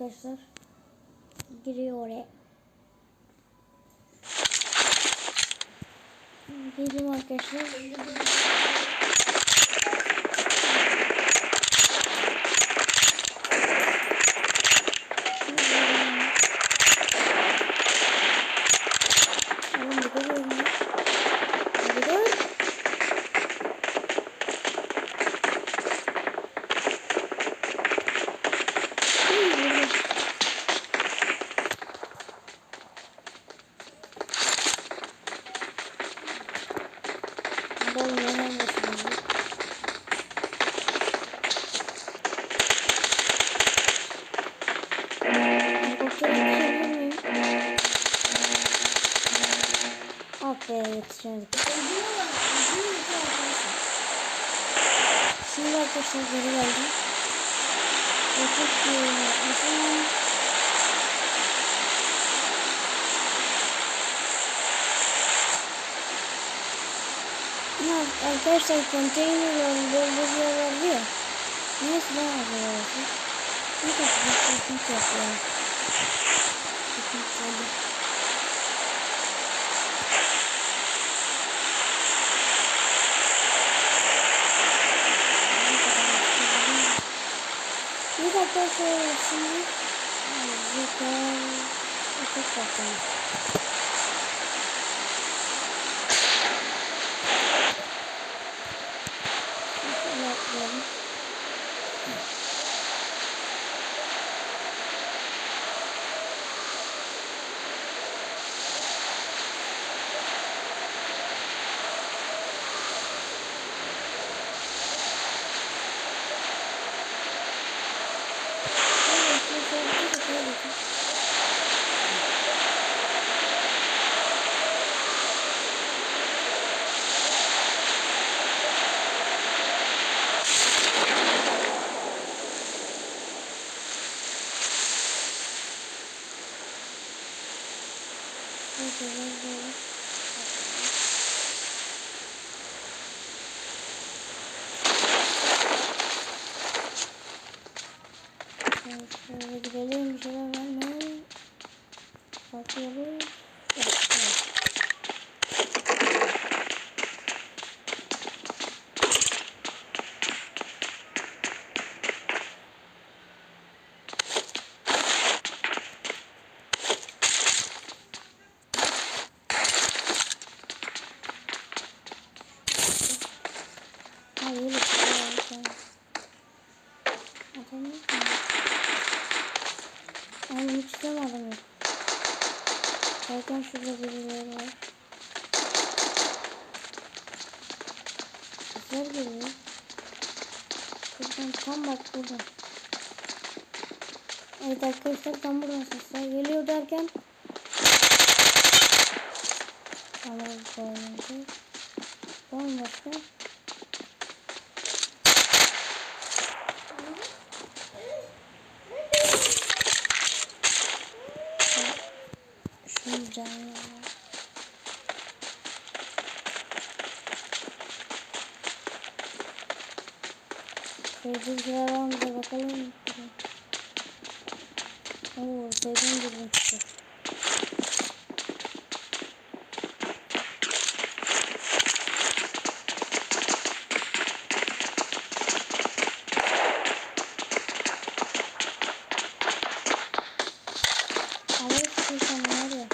arkadaşlar. Giriyor oraya. Girdim arkadaşlar. Oğlum bir Ah be yetişemedik. Şimdi arkadaşlar geri geldim. Yakıt yığını yapmışım. Ya arkadaşlar konteynerlerin dolduruyor vardı ya. Neyse ben hazırlayasın. Ne kadar bir sıkıntı yok ya. Sıkıntı oldu. Bir dakika şöyle şimdi. Güzel. Çok bakalım. Şöyle yapalım. Şöyle gidelim bir şeyler var mı? Bakıyoruz. Evet, evet. Şey yok. Adam yok mu? Ay hiç tutamadım yok. Zaten şurada birileri var. Sesler geliyor. Buradan tam bak buradan. Evet arkadaşlar tam buradan sesler geliyor derken Tamam koyalım. Tamam başka. Şunu canlı. Sevgililer var mı da bakalım. Oo, sevdiğim gibi çıktı. Ama hiç şey var ya.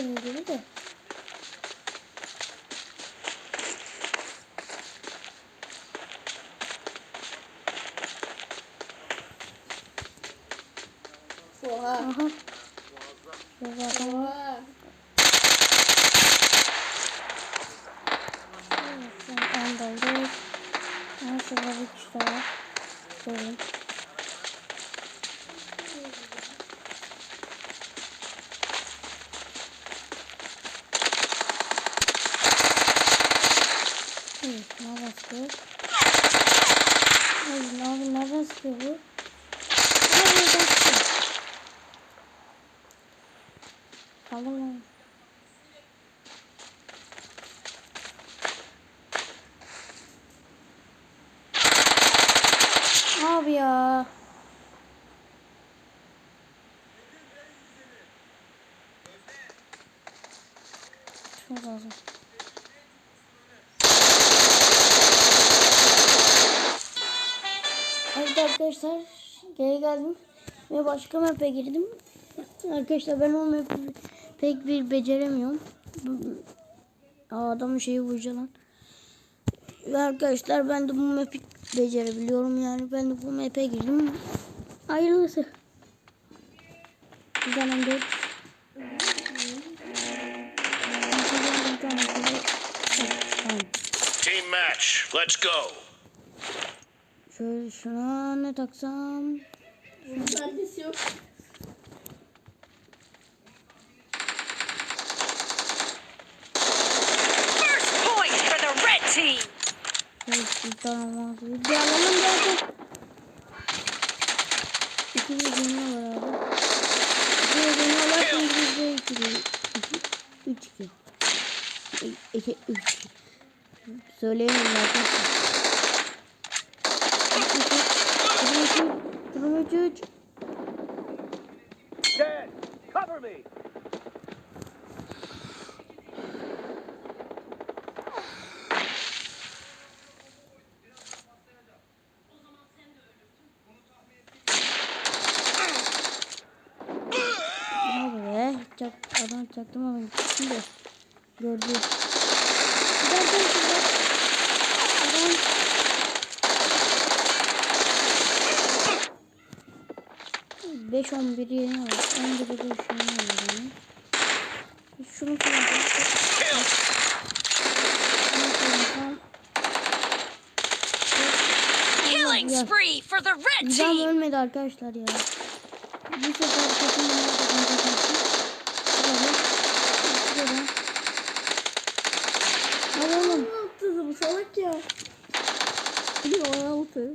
Görüyor gibi de. Oha. Aha. Zaten Oha. Ben doldu. Ama şurada bir kişi daha. Görün. Nereden sıkıyor? Hayır, abi nereden sıkıyor bu? Nereden sıkıyor? Kaldım lan. Abi ya. Çok lazım. Arkadaşlar geri geldim ve başka map'e girdim. Arkadaşlar ben o map'i pek bir beceremiyorum. Aa, şeyi vuracak lan. Ve arkadaşlar ben de bu map'i becerebiliyorum yani ben de bu map'e girdim. Hayırlısı. Bir tane. Tamam. Team match. Let's go. Şöyle şuna ne taksam? Yok. Red team. Şöyle bir tane var. Bir alalım zaten. İki bir dünya var abi. İki bir dünya var. İngilizce iki bir. Üç iki. İki, üç. Söyleyemem arkadaşlar. Üç, iki. Durum üç, üç. Durum üç, üç. Dead. Cover me. Abi be. Adam çaktım ama de. Gördü. 5 11 yeni var. 11 5 yeni var yani. Biz şunu kullanacağız. Killing spree for the red team. Ben ölmedi arkadaşlar ya. Bir sefer kesin bana da kaçacak. Şöyle. Ay oğlum. Ne yaptı bu salak ya? Bir oyaltı.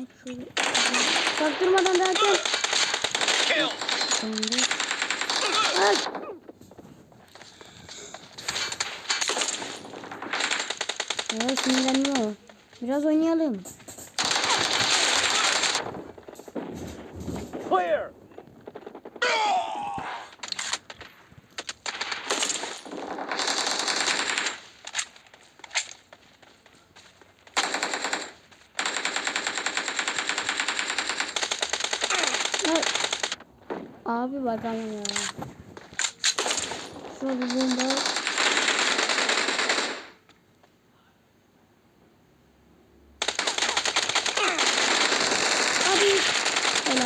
ben şöyle. Çaktırmadan derken. Kill. Şimdi. Ay. Evet sinirleniyor. Biraz oynayalım. Abi bakalım ya. Şurada bir bomba. Abi.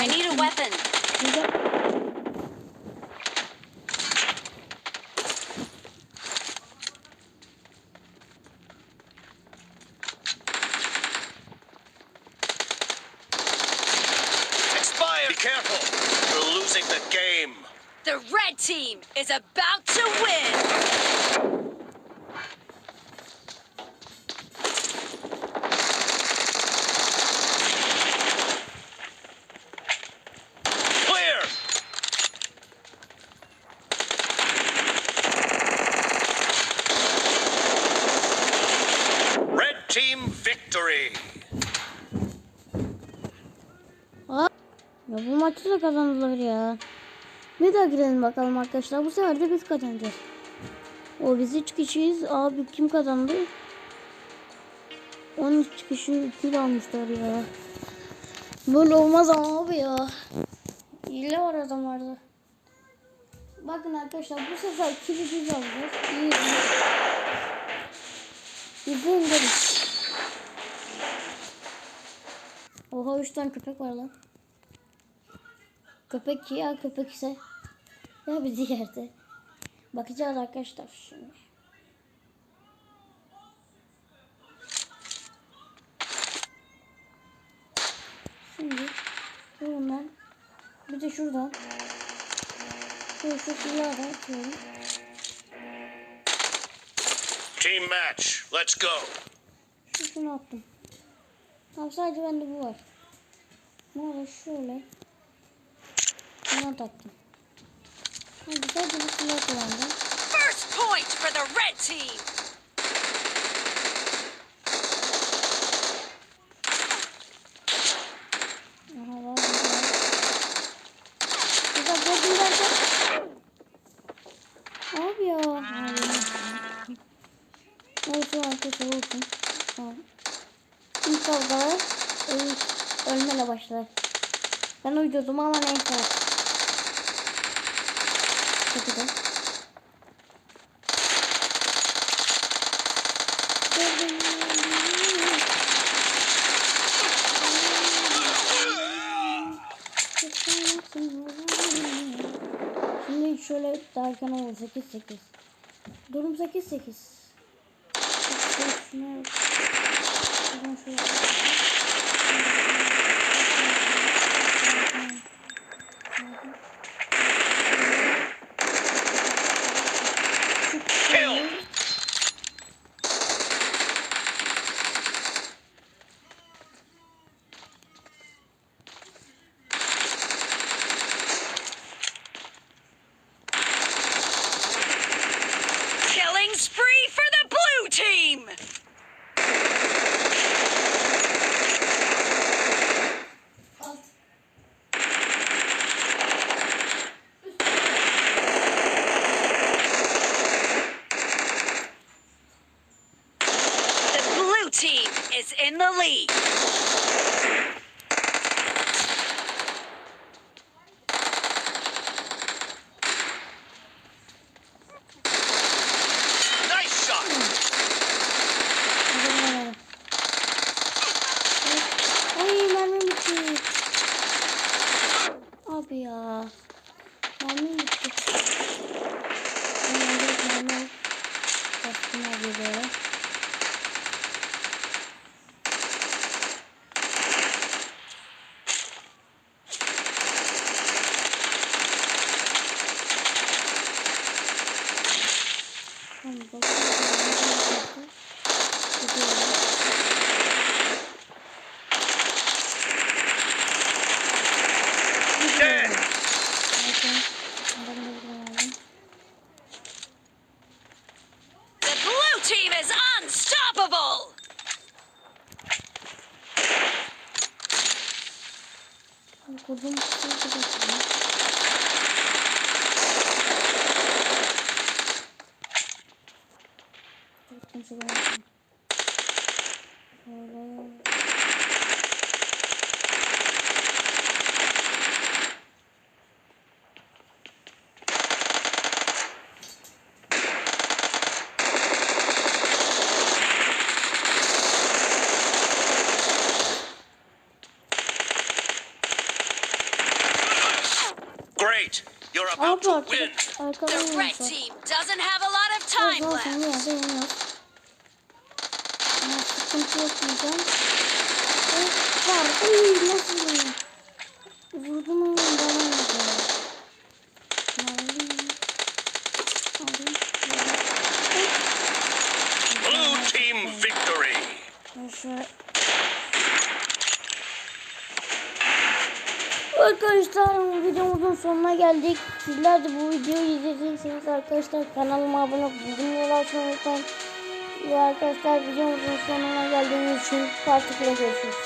I need a weapon. Güzel. Expire. Be careful losing the game. The red team is about to win. Clear. Red team victory! Ya bu maçı da kazandılar ya. Bir daha girelim bakalım arkadaşlar. Bu sefer de biz kazanacağız. O biz 3 kişiyiz. Abi kim kazandı? 13 kişi kil almışlar ya. Böyle olmaz abi ya. Hile var adamlarda. Bakın arkadaşlar bu sefer kili biz alacağız. İyi. İzleyin dedim. Oha 3 tane köpek var lan. Köpek ya köpek ise ya bizi yerde. Bakacağız arkadaşlar şimdi. Şimdi bundan bir de şuradan şu şu silahı atıyorum. Team match. Let's go. Şu şunu attım. Tamam sadece bende bu var. Ne olur şöyle. Bunu taktım. Sadece bu silah kullandım. First point for the red team. Güzel. Abi ya. Neyse arkadaşlar olsun. Tamam. İlk kavgalar öl ölmeyle başlar. Ben uydurdum ama neyse. Güzel. Şimdi şöyle derken olur 8 8. Durum 8 8. Şuna Şuradan şöyle. Kill. Killing spree for the blue team. The blue team is in the lead. Nice shot. Ay mermi bitti. Abi Bakın. Ben arkada, The red oynuyorsa. team doesn't have a lot of time Olsun left. olsun bir yerde yeniyor. Ama sıkıntı yok diyeceğim. Var. Uy nasıl ya? Vurdum ama bana oldu. Mavi. Blue team victory. Şöyle. Arkadaşlar videomuzun sonuna geldik. Sizler de bu videoyu izlediyseniz arkadaşlar kanalıma abone olup bildirimleri açmayı unutmayın. Ve arkadaşlar videomuzun sonuna geldiğimiz için partikle görüşürüz.